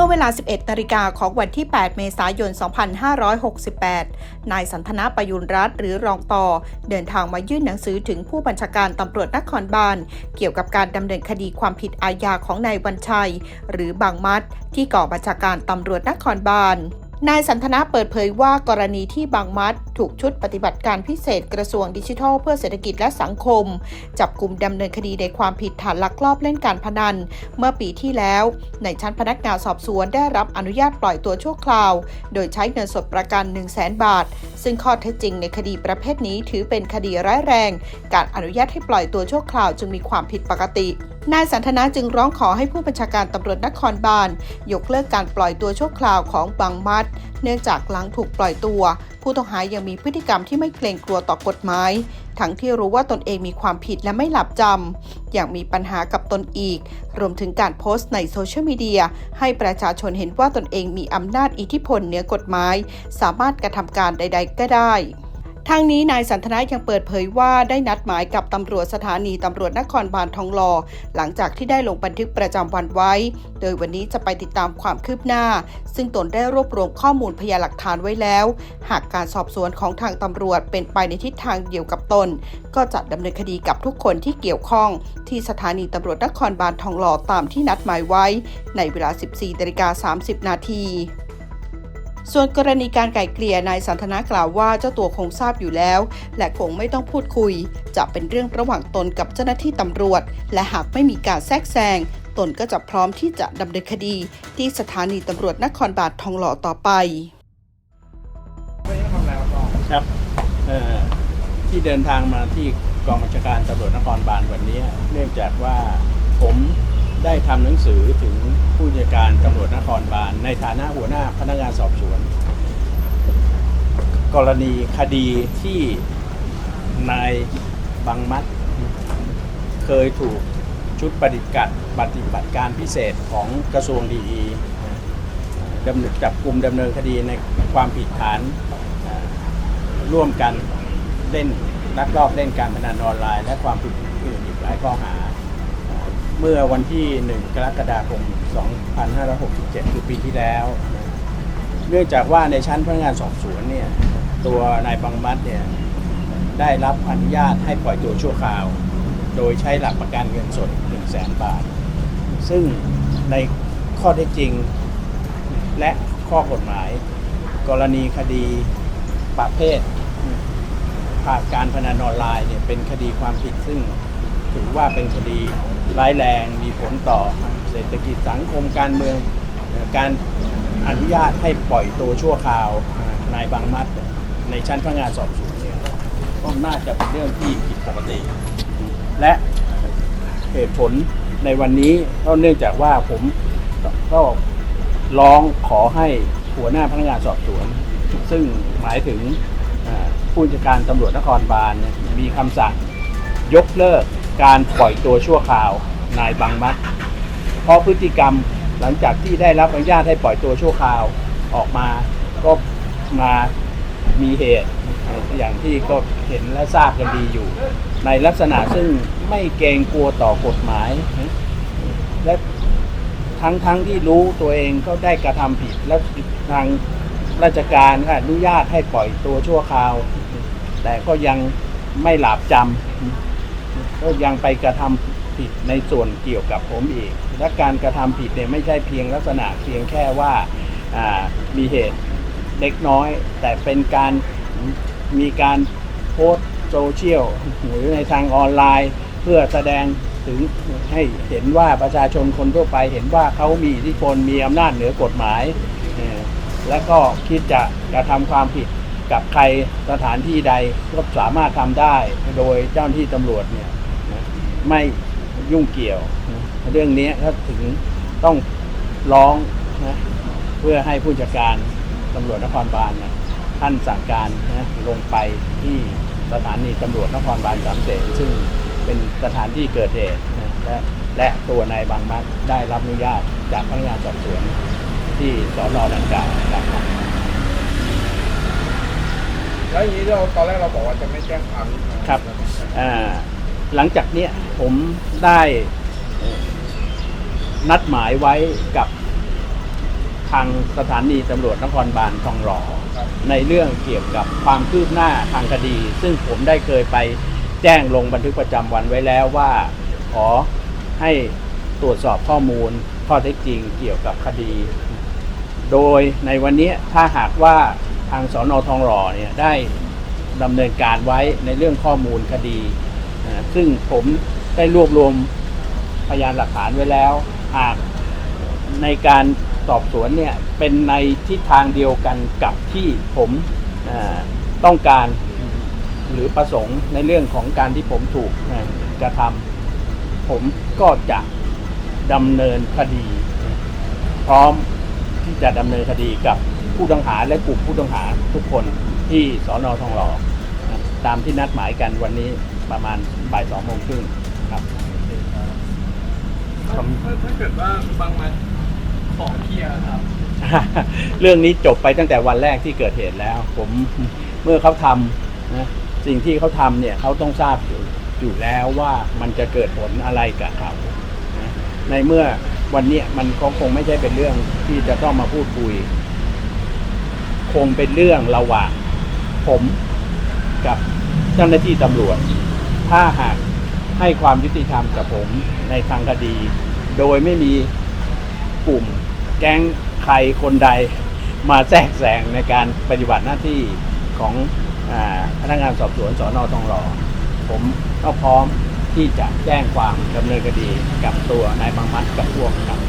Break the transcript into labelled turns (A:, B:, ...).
A: มื่อเวลา 11นาฬิกาของวันที่ 8 เมษายน 2568 นายสันทนาประยุรรัตน์หรือรองต่อ เดินทางมายื่นหนังสือถึงผู้บัญชาการตำรวจนครบาล เกี่ยวกับการดำเนินคดีความผิดอาญาของนายวันชัย หรือบางมัดที่ก่อบัญชาการตำรวจนครบาล นายสันทนาเปิดเผยว่ากรณีที่บางมัดถูกชุดปฏิบัติการพิเศษกระทรวงดิจิทัลเพื่อเศรษฐกิจและสังคม จับกลุ่มดำเนินคดีในความผิดฐานลักลอบเล่นการพนัน เมื่อปีที่แล้ว ในชั้นพนักงานสอบสวนได้รับอนุญาตปล่อยตัวชั่วคราว โดยใช้เงินสดประกัน 1 0 0 0 0แบาท ซึ่งข้อเท็จจริงในคดีประเภทนี้ถือเป็นคดีร้ายแรง การอนุญาตให้ปล่อยตัวชั่วคราวจึงมีความผิดปกติ นายสันทนาจึงร้องขอให้ผู้บัญชาการตำรวจนครบาลยกเลิกการปล่อยตัวชั่วคราวของบางมัด เนื่องจากหลังถูกปล่อยตัว ผู้ต้องหายังมีพฤติกรรมที่ไม่เกรงกลัวต่อกฎหมาย ทั้งที่รู้ว่าตนเองมีความผิดและไม่หลับจำอย่างมีปัญหากับตนอีก รวมถึงการโพสต์ในโซเชียลมีเดียให้ประชาชนเห็นว่าตนเองมีอำนาจอิทธิพลเหนือกฎหมาย สามารถกระทำการใด ๆ ก็ได้ ทางนี้นายสันทนายังเปิดเผยว่าได้นัดหมายกับตำรวจสถานีตำรวจนครบาลทองหล่อหลังจากที่ได้ลงบันทึกประจำวันไว้ โดยวันนี้จะไปติดตามความคืบหน้า ซึ่งตนได้รวบรวมข้อมูลพยานหลักฐานไว้แล้ว หากการสอบสวนของทางตำรวจเป็นไปในทิศทางเดียวกับตน ก็จะดำเนินคดีกับทุกคนที่เกี่ยวข้อง ที่สถานีตำรวจนครบาลทองหล่อตามที่นัดหมายไว้ ในเวลา 14นาฬิกา30 นาที ส่วนกรณีการไก่เกลี่ยนายสันทนากล่าวว่าเจ้าตัวคงทราบอยู่แล้ว และคงไม่ต้องพูดคุย จะเป็นเรื่องระหว่างตนกับเจ้าหน้าที่ตำรวจ และหากไม่มีการแทรกแซงตนก็จะพร้อมที่จะดำเนินคดี ที่สถานีตำรวจนครบาลทองหล่อต่อไป
B: ครับที่เดินทางมาที่กองบัญชาการตำรวจนครบาลวันนี้ เนื่องจากว่าผมได้ทำหนังสือถึง ผู้จัดการตำรวจนครบาลในฐานะหัวหน้าพนักงานสอบสวน กรณีคดีที่นายบังมัด เคยถูกชุดปฏิบัติปฏิบัติการพิเศษของกระทรวงดีดำเนินจับกลุ่มดำเนินคดีในความผิดฐานร่วมกันเล่นลักลอบเล่นการพนันออนไลน์ และความผิดอื่นอีกหลายข้อหา เมื่อวันที่ 1 กรกฎาคม 2567 คือปีที่แล้ว เนื่องจากว่าในชั้นพนักงานสอบสวนเนี่ย ตัวนายบังมัดเนี่ย ได้รับอนุญาตให้ปล่อยตัวชั่วคราว โดยใช้หลักประกันเงินสด 1 0 0 0 0แบาท ซึ่งในข้อเท็จจริงและข้อกฎหมาย กรณีคดีประเภทการพนันออนไลน์เนี่ยเป็นคดีความผิดซึ่งถือว่าเป็นคดี ร้ายแรงมีผลต่อเศรษฐกิจสังคมการเมืองการอนุญาตให้ปล่อยตัวชั่วคราวนายบางมัดในชั้นพนักงานสอบสวนเนี่ยก็น่าจะเป็นเรื่องที่ผิดปกติ และเหตุผลในวันนี้ก็เนื่องจากว่าผมก็ร้องขอให้หัวหน้าพนักงานสอบสวน ซึ่งหมายถึงผู้จัดการตำรวจนครบาลมีคำสั่งยกเลิก การปล่อยตัวชั่วคราวนายบังมัด เพราะพฤติกรรมหลังจากที่ได้รับอนุญาตให้ปล่อยตัวชั่วคราวออกมาก็มามีเหตุ อย่างที่ก็เห็นและทราบกันดีอยู่ ในลักษณะซึ่งไม่เกรงกลัวต่อกฎหมาย และทั้งทั้งที่รู้ตัวเองก็ได้กระทำผิด และทางราชการก็อนุญาตให้ปล่อยตัวชั่วคราว แต่ก็ยังไม่หลาบจำ ก็ยังไปกระทำผิดในส่วนเกี่ยวกับผมอีก และการกระทำผิดเนี่ยไม่ใช่เพียงลักษณะเพียงแค่ว่ามีเหตุเล็กน้อย แต่เป็นการมีการโพสโซเชียลหรือในทางออนไลน์ เพื่อแสดงถึงให้เห็นว่าประชาชนคนทั่วไปเห็นว่าเขามีอิทธิพลมีอำนาจเหนือกฎหมาย และก็คิดจะกระทำความผิดกับใครสถานที่ใดก็สามารถทำได้ โดยเจ้าหน้าที่ตำรวจเนี่ย ไม่ยุ่งเกี่ยวนะเรื่องนี้ถ้าถึงต้องร้องนะเพื่อให้ผู้จัดการตำรวจนครบาลนะท่านสั่งการนะลงไปที่สถานีตำรวจนครบาลสามเสนซึ่งเป็นสถานที่เกิดเหตุนะและและตัวนายบางมัดได้รับอนุญาตจากพนักงานสอบสวนที่สอนอดังกล่าวนะครับ
C: แล้วอย่างนี้เราตอนแรกเราบอกว่าจะไม่แจ้งความนี่
B: ครับอ่า หลังจากเนี้ยผมได้นัดหมายไว้กับทางสถานีตำรวจนครบาลทองหล่อในเรื่องเกี่ยวกับความคืบหน้าทางคดี ซึ่งผมได้เคยไปแจ้งลงบันทึกประจำวันไว้แล้วว่า ขอให้ตรวจสอบข้อมูลข้อเท็จจริงเกี่ยวกับคดี โดยในวันนี้ถ้าหากว่าทางสอนอทองหล่อเนี่ยได้ดำเนินการไว้ในเรื่องข้อมูลคดี ซึ่งผมได้รวบรวมพยานหลักฐานไว้แล้ว หากในการสอบสวนเนี่ยเป็นในทิศทางเดียวกันกับที่ผมต้องการหรือประสงค์ในเรื่องของการที่ผมถูกกระทำผมก็จะดำเนินคดี พร้อมที่จะดำเนินคดีกับผู้ต้องหาและกลุ่มผู้ต้องหาทุกคนที่สอนอทองหล่อ ตามที่นัดหมายกันวันนี้ประมาณบ่ายสองโมงครึ่งครับ
C: ถ้าถ้าเกิดว่าบางมันขอเคลียร์ครับ
B: เรื่องนี้จบไปตั้งแต่วันแรกที่เกิดเหตุแล้ว ผมเมื่อเขาทำนะสิ่งที่เขาทำเนี่ยเขาต้องทราบอยู่อยู่แล้วว่ามันจะเกิดผลอะไรกับเขานะในเมื่อวันเนี้ยมันก็คงไม่ใช่เป็นเรื่องที่จะต้องมาพูดคุย คงเป็นเรื่องระหว่างผม กับเจ้าหน้าที่ตำรวจ ถ้าหากให้ความยุติธรรมกับผมในทางคดี โดยไม่มีกลุ่มแก๊งใครคนใดมาแทรกแซงในการปฏิบัติหน้าที่ของอพนักงานสอบสวนสอนอทองหล่อผมก็พร้อมที่จะแจ้งความดำเนินคดีกับตัวนายบางมัดกับพวกครับ